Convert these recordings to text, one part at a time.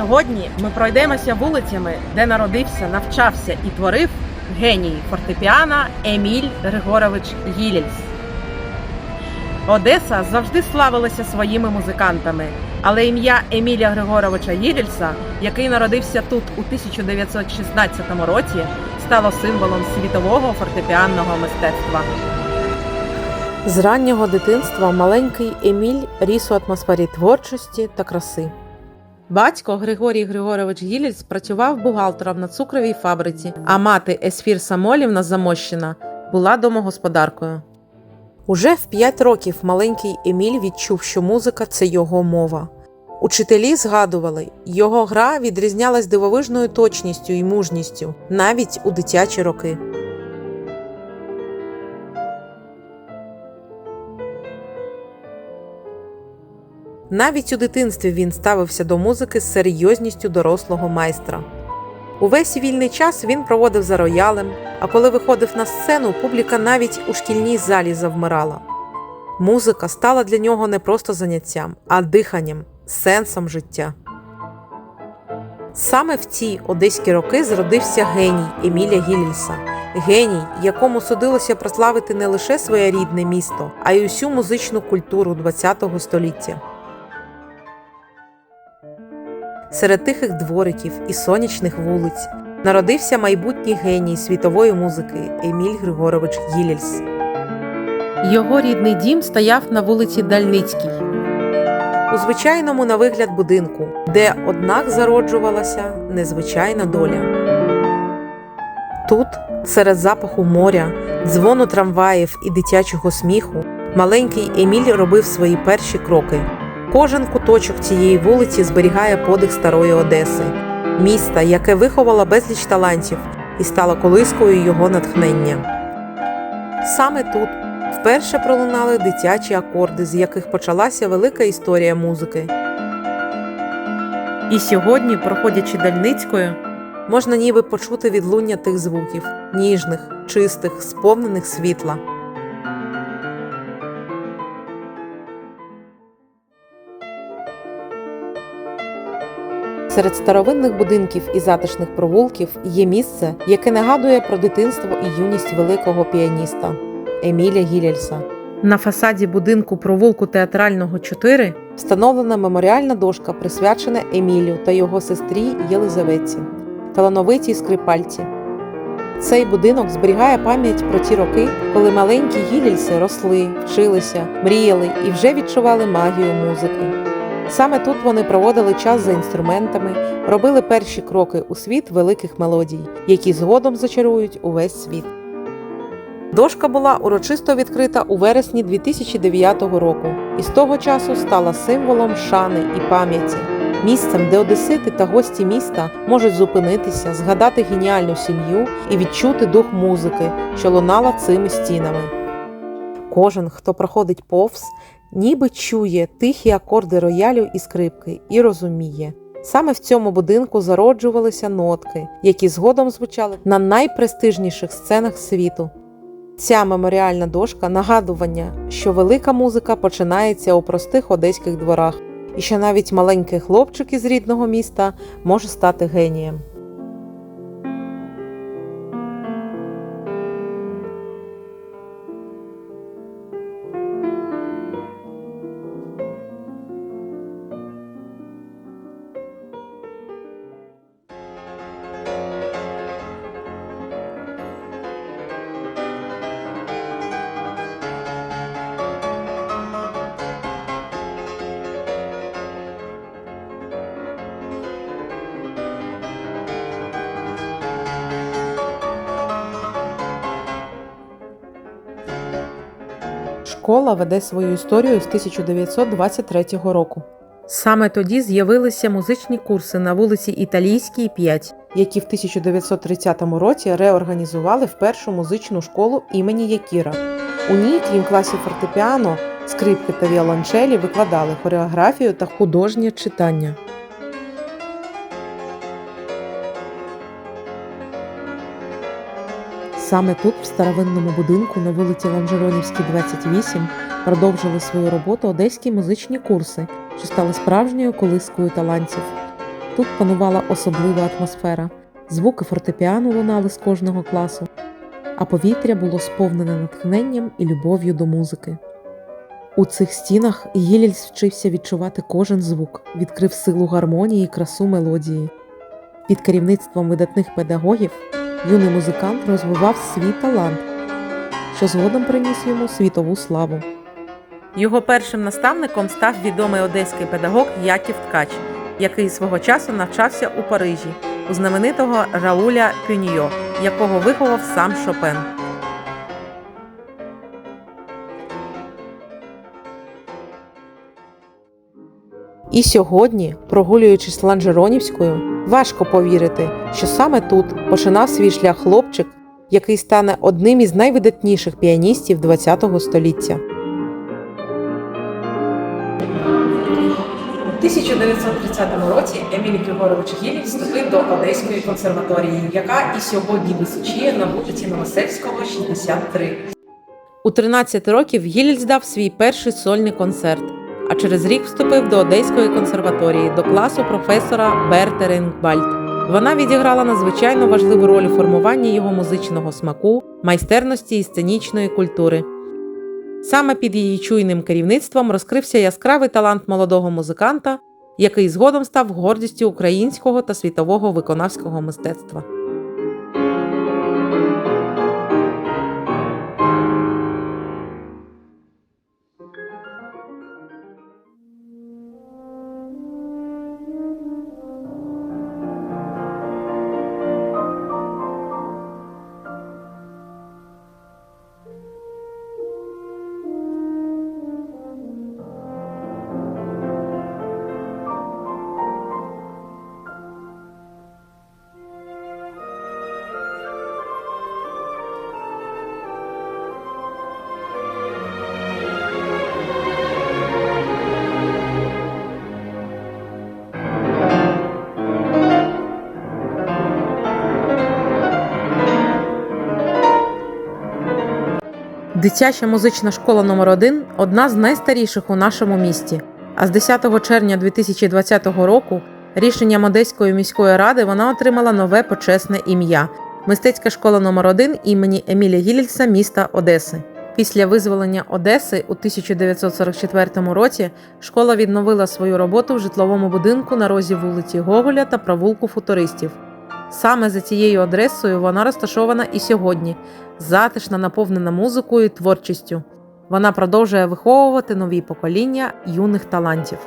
Сьогодні ми пройдемося вулицями, де народився, навчався і творив геній фортепіано Еміль Григорович Гілільс. Одеса завжди славилася своїми музикантами, але ім'я Еміля Григоровича Гілільса, який народився тут у 1916 році, стало символом світового фортепіанного мистецтва. З раннього дитинства маленький Еміль ріс у атмосфері творчості та краси. Батько Григорій Григорович Гілільс працював бухгалтером на цукровій фабриці, а мати Есфір Самолівна Замощина була домогосподаркою. Уже в п'ять років маленький Еміль відчув, що музика це його мова. Учителі згадували, його гра відрізнялась дивовижною точністю і мужністю навіть у дитячі роки. Навіть у дитинстві він ставився до музики з серйозністю дорослого майстра. Увесь вільний час він проводив за роялем, а коли виходив на сцену, публіка навіть у шкільній залі завмирала. Музика стала для нього не просто заняттям, а диханням, сенсом життя. Саме в ті одеські роки зродився геній Еміля Гілільса, геній, якому судилося прославити не лише своє рідне місто, а й усю музичну культуру ХХ століття. Серед тихих двориків і сонячних вулиць народився майбутній геній світової музики Еміль Григорович Гілільс. Його рідний дім стояв на вулиці Дальницькій, у звичайному на вигляд будинку, де, однак, зароджувалася незвичайна доля. Тут, серед запаху моря, дзвону трамваїв і дитячого сміху, маленький Еміль робив свої перші кроки. Кожен куточок цієї вулиці зберігає подих старої Одеси, міста, яке виховало безліч талантів і стало колискою його натхнення. Саме тут вперше пролунали дитячі акорди, з яких почалася велика історія музики. І сьогодні, проходячи Дальницькою, можна ніби почути відлуння тих звуків ніжних, чистих, сповнених світла. Серед старовинних будинків і затишних провулків є місце, яке нагадує про дитинство і юність великого піаніста Еміля Гілельса. На фасаді будинку провулку театрального 4 встановлена меморіальна дошка, присвячена Емілю та його сестрі Єлизаветі, талановитій скрипальці. Цей будинок зберігає пам'ять про ті роки, коли маленькі гілільси росли, вчилися, мріяли і вже відчували магію музики. Саме тут вони проводили час за інструментами, робили перші кроки у світ великих мелодій, які згодом зачарують увесь світ. Дошка була урочисто відкрита у вересні 2009 року і з того часу стала символом шани і пам'яті, місцем, де одесити та гості міста можуть зупинитися, згадати геніальну сім'ю і відчути дух музики, що лунала цими стінами. Кожен, хто проходить повз, ніби чує тихі акорди роялю і скрипки і розуміє. Саме в цьому будинку зароджувалися нотки, які згодом звучали на найпрестижніших сценах світу. Ця меморіальна дошка нагадування, що велика музика починається у простих одеських дворах, і що навіть маленький хлопчик із рідного міста може стати генієм. Школа веде свою історію з 1923 року. Саме тоді з'явилися музичні курси на вулиці Італійській 5, які в 1930 році реорганізували в першу музичну школу імені Якіра. У ній, крім класів фортепіано, скрипки та віолончелі викладали хореографію та художнє читання. Саме тут, в старовинному будинку на вулиці Ланжеронівській, 28, продовжили свою роботу одеські музичні курси, що стали справжньою колискою талантів. Тут панувала особлива атмосфера. Звуки фортепіано лунали з кожного класу, а повітря було сповнене натхненням і любов'ю до музики. У цих стінах Гілільс вчився відчувати кожен звук, відкрив силу гармонії і красу мелодії. Під керівництвом видатних педагогів юний музикант розвивав свій талант, що згодом приніс йому світову славу. Його першим наставником став відомий одеський педагог Яків Ткач, який свого часу навчався у Парижі у знаменитого Рауля Пюньйо, якого виховав сам Шопен. І сьогодні, прогулюючись Ланжеронівською, важко повірити, що саме тут починав свій шлях хлопчик, який стане одним із найвидатніших піаністів ХХ століття. У 1930 році Емілій Григорович Гіль вступив до Одеської консерваторії, яка і сьогодні височіє на вулиці Новосельського, 63. У 13 років Гілель здав свій перший сольний концерт, а через рік вступив до Одеської консерваторії до класу професора Берте Ренгбальд. Вона відіграла надзвичайно важливу роль у формуванні його музичного смаку, майстерності і сценічної культури. Саме під її чуйним керівництвом розкрився яскравий талант молодого музиканта, який згодом став гордістю українського та світового виконавського мистецтва. Дитяча музична школа номер 1 одна з найстаріших у нашому місті. А з 10 червня 2020 року рішенням Одеської міської ради вона отримала нове почесне ім'я Мистецька школа номер 1 імені Еміля Гілільса міста Одеси. Після визволення Одеси у 1944 році школа відновила свою роботу в житловому будинку на розі вулиці Гоголя та провулку футуристів. Саме за цією адресою вона розташована і сьогодні, затишна, наповнена музикою і творчістю. Вона продовжує виховувати нові покоління юних талантів.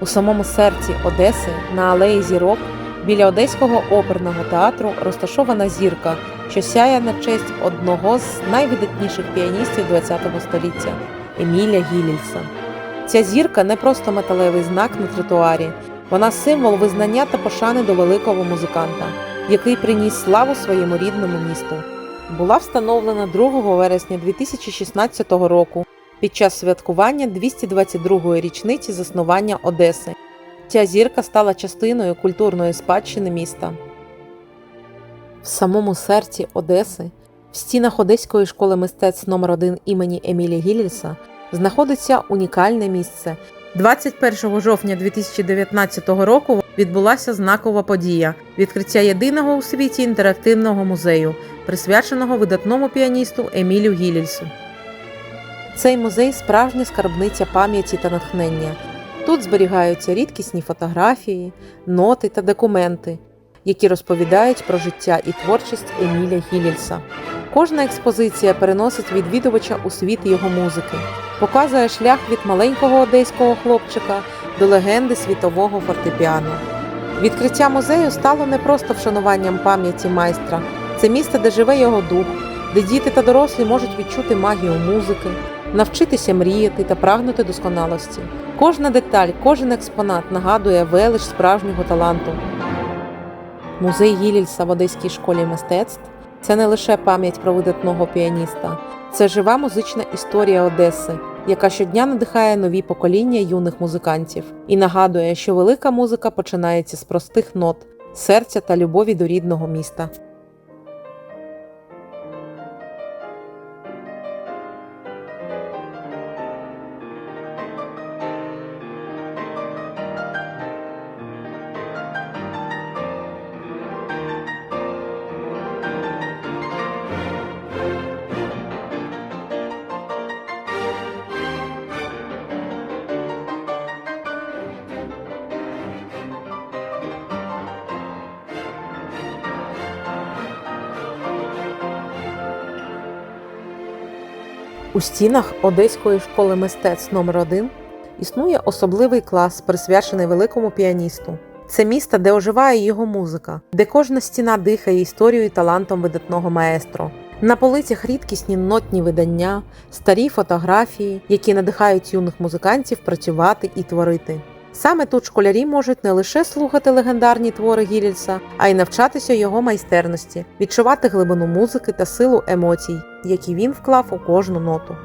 У самому серці Одеси на алеї зірок біля Одеського оперного театру розташована зірка, що сяє на честь одного з найвидатніших піаністів ХХ століття Еміля Гілільса. Ця зірка не просто металевий знак на тротуарі, вона символ визнання та пошани до великого музиканта, який приніс славу своєму рідному місту. Була встановлена 2 вересня 2016 року під час святкування 222-ї річниці заснування Одеси. Ця зірка стала частиною культурної спадщини міста. В самому серці Одеси, в стінах Одеської школи мистецтв номер 1 імені Емілі Гілільса, знаходиться унікальне місце. 21 жовтня 2019 року відбулася знакова подія відкриття єдиного у світі інтерактивного музею, присвяченого видатному піаністу Емілю Гілільсу. Цей музей справжня скарбниця пам'яті та натхнення. Тут зберігаються рідкісні фотографії, ноти та документи, які розповідають про життя і творчість Еміля Гілільса. Кожна експозиція переносить відвідувача у світ його музики, показує шлях від маленького одеського хлопчика до легенди світового фортепіано. Відкриття музею стало не просто вшануванням пам'яті майстра, це місце, де живе його дух, де діти та дорослі можуть відчути магію музики, навчитися мріяти та прагнути досконалості. Кожна деталь, кожен експонат нагадує велич справжнього таланту. Музей Гілільса в Одеській школі мистецтв це не лише пам'ять про видатного піаніста, це жива музична історія Одеси, яка щодня надихає нові покоління юних музикантів і нагадує, що велика музика починається з простих нот, серця та любові до рідного міста. У стінах Одеської школи мистецтв номер 1 існує особливий клас, присвячений великому піаністу. Це місто, де оживає його музика, де кожна стіна дихає історією і талантом видатного маестро. На полицях рідкісні нотні видання, старі фотографії, які надихають юних музикантів працювати і творити. Саме тут школярі можуть не лише слухати легендарні твори Гілільса, а й навчатися його майстерності, відчувати глибину музики та силу емоцій, які він вклав у кожну ноту.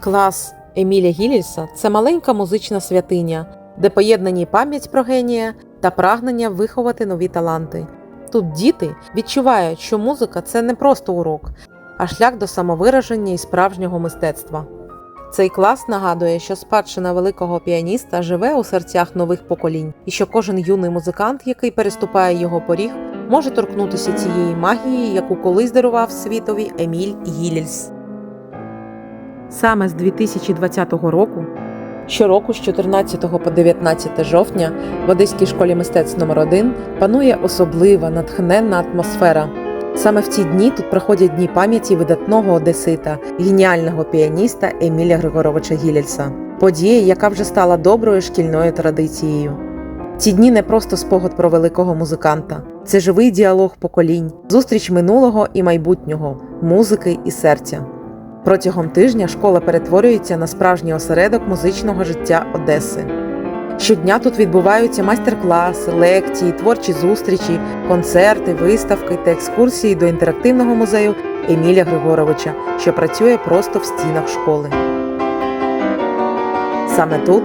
Клас Еміля Гілільса це маленька музична святиня, де поєднані пам'ять про генія та прагнення виховати нові таланти. Тут діти відчувають, що музика це не просто урок, а шлях до самовираження і справжнього мистецтва. Цей клас нагадує, що спадщина великого піаніста живе у серцях нових поколінь, і що кожен юний музикант, який переступає його поріг, може торкнутися цієї магії, яку колись дарував світові Еміль Гілільс. Саме з 2020 року, щороку з 14 по 19 жовтня в Одеській школі мистецтв номер 1 панує особлива натхненна атмосфера. Саме в ці дні тут проходять дні пам'яті видатного одесита, геніального піаніста Еміля Григоровича Гілельса. Подія, яка вже стала доброю шкільною традицією. Ці дні не просто спогад про великого музиканта, це живий діалог поколінь, зустріч минулого і майбутнього, музики і серця. Протягом тижня школа перетворюється на справжній осередок музичного життя Одеси. Щодня тут відбуваються майстер-класи, лекції, творчі зустрічі, концерти, виставки та екскурсії до інтерактивного музею Еміля Григоровича, що працює просто в стінах школи. Саме тут,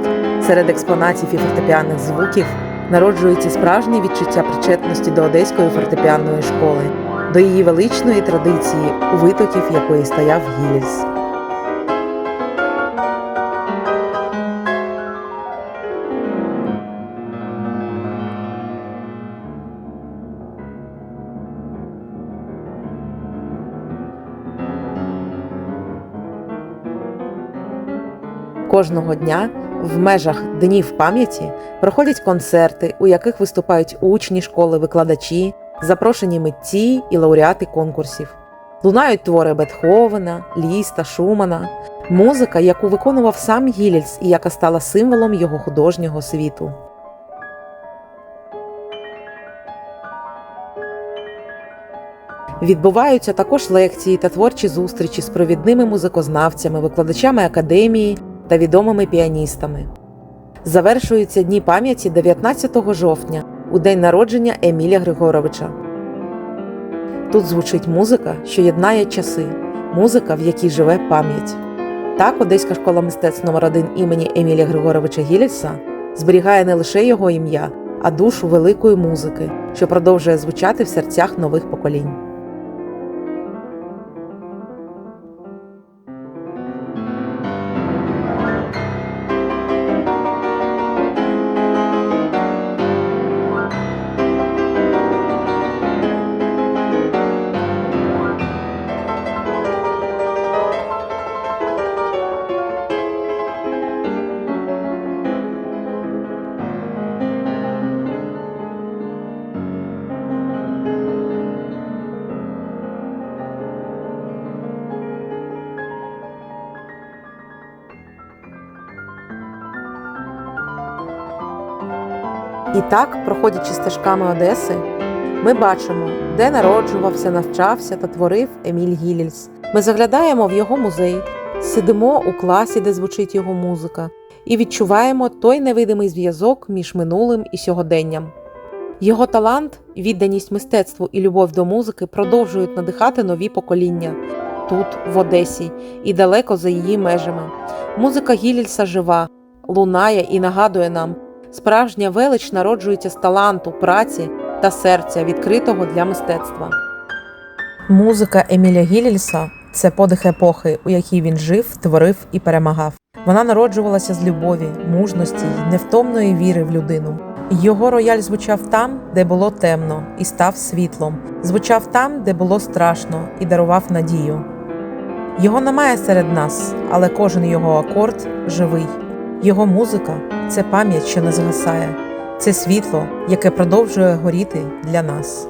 серед експонатів і фортепіанних звуків, народжується справжнє відчуття причетності до одеської фортепіанної школи, до її величної традиції, у витоків якої стояв Гіліс. Кожного дня в межах днів пам'яті проходять концерти, у яких виступають учні школи, викладачі, запрошені митці і лауреати конкурсів. Лунають твори Бетховена, Ліста, Шумана, музика, яку виконував сам Гілельс і яка стала символом його художнього світу. Відбуваються також лекції та творчі зустрічі з провідними музикознавцями, викладачами академії та відомими піаністами. Завершуються дні пам'яті 19 жовтня, у день народження Еміля Григоровича. Тут звучить музика, що єднає часи, музика, в якій живе пам'ять. Так, Одеська школа мистецтв номер 1 імені Еміля Григоровича Гілельса зберігає не лише його ім'я, а душу великої музики, що продовжує звучати в серцях нових поколінь. І так, проходячи стежками Одеси, ми бачимо, де народжувався, навчався та творив Еміль Гілільс. Ми заглядаємо в його музей, сидимо у класі, де звучить його музика, і відчуваємо той невидимий зв'язок між минулим і сьогоденням. Його талант, відданість мистецтву і любов до музики продовжують надихати нові покоління тут, в Одесі, і далеко за її межами. Музика Гілільса жива, лунає і нагадує нам, справжня велич народжується з таланту, праці та серця, відкритого для мистецтва. Музика Еміля Гілільса це подих епохи, у якій він жив, творив і перемагав. Вона народжувалася з любові, мужності й невтомної віри в людину. Його рояль звучав там, де було темно, і став світлом, звучав там, де було страшно, і дарував надію. Його немає серед нас, але кожен його акорд живий. Його музика це пам'ять, що не згасає, це світло, яке продовжує горіти для нас.